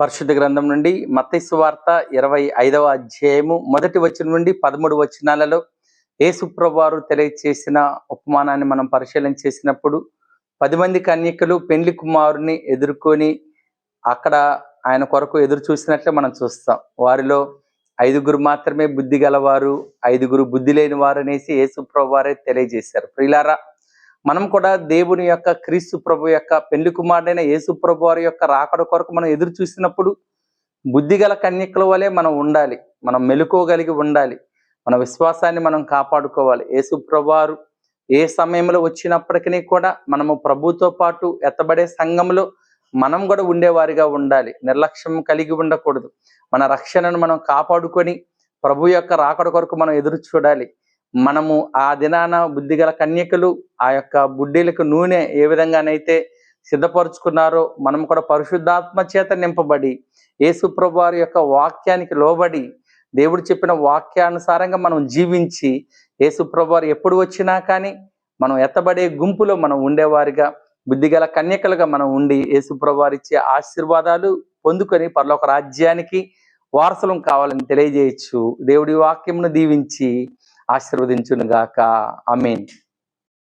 పరిశుద్ధ గ్రంథం నుండి మత్తయి వార్త ఇరవై ఐదవ అధ్యాయము మొదటి వచనం నుండి పదమూడు వచనాలలో ఏసుప్రభువారు తెలియచేసిన ఉపమానాన్ని మనం పరిశీలన చేసినప్పుడు పది మంది కన్యకలు పెండ్లి కుమారుని ఎదుర్కొని అక్కడ ఆయన కొరకు ఎదురు చూసినట్లే మనం చూస్తాం. వారిలో ఐదుగురు మాత్రమే బుద్ధి గలవారు ఐదుగురు బుద్ధి లేని వారు అనేసి యేసుప్రభు వారే తెలియజేశారు. ప్రియులారా మనం కూడా దేవుని యొక్క క్రీస్తు ప్రభు యొక్క పెళ్ళి కుమారుడైన యేసు ప్రభు వారి యొక్క రాకడ కొరకు మనం ఎదురు చూసినప్పుడు బుద్ధిగల కన్యకల వలె మనం ఉండాలి. మనం మెలుకోగలిగి ఉండాలి. మన విశ్వాసాన్ని మనం కాపాడుకోవాలి. యేసు ప్రభువారు ఏ సమయంలో వచ్చినప్పటికీ కూడా మనము ప్రభుతో పాటు ఎత్తబడే సంఘంలో మనం కూడా ఉండేవారిగా ఉండాలి. నిర్లక్ష్యం కలిగి ఉండకూడదు. మన రక్షణను మనం కాపాడుకొని ప్రభు యొక్క రాకడ కొరకు మనం ఎదురు చూడాలి. మనము ఆ దినాన బుద్ధిగల కన్యకలు ఆ యొక్క బుడ్డీలకు నూనె ఏ విధంగానైతే సిద్ధపరుచుకున్నారో మనం కూడా పరిశుద్ధాత్మ చేత నింపబడి యేసు యొక్క వాక్యానికి లోబడి దేవుడు చెప్పిన వాక్యానుసారంగా మనం జీవించి యేసు ఎప్పుడు వచ్చినా కానీ మనం ఎత్తబడే గుంపులో మనం ఉండేవారిగా బుద్ధిగల కన్యకలుగా మనం ఉండి యేసు ఇచ్చే ఆశీర్వాదాలు పొందుకొని పరలోక రాజ్యానికి వారసులం కావాలని తెలియజేయచ్చు. దేవుడి వాక్యమును దీవించి ఆశీర్వదించును గాక అమీన్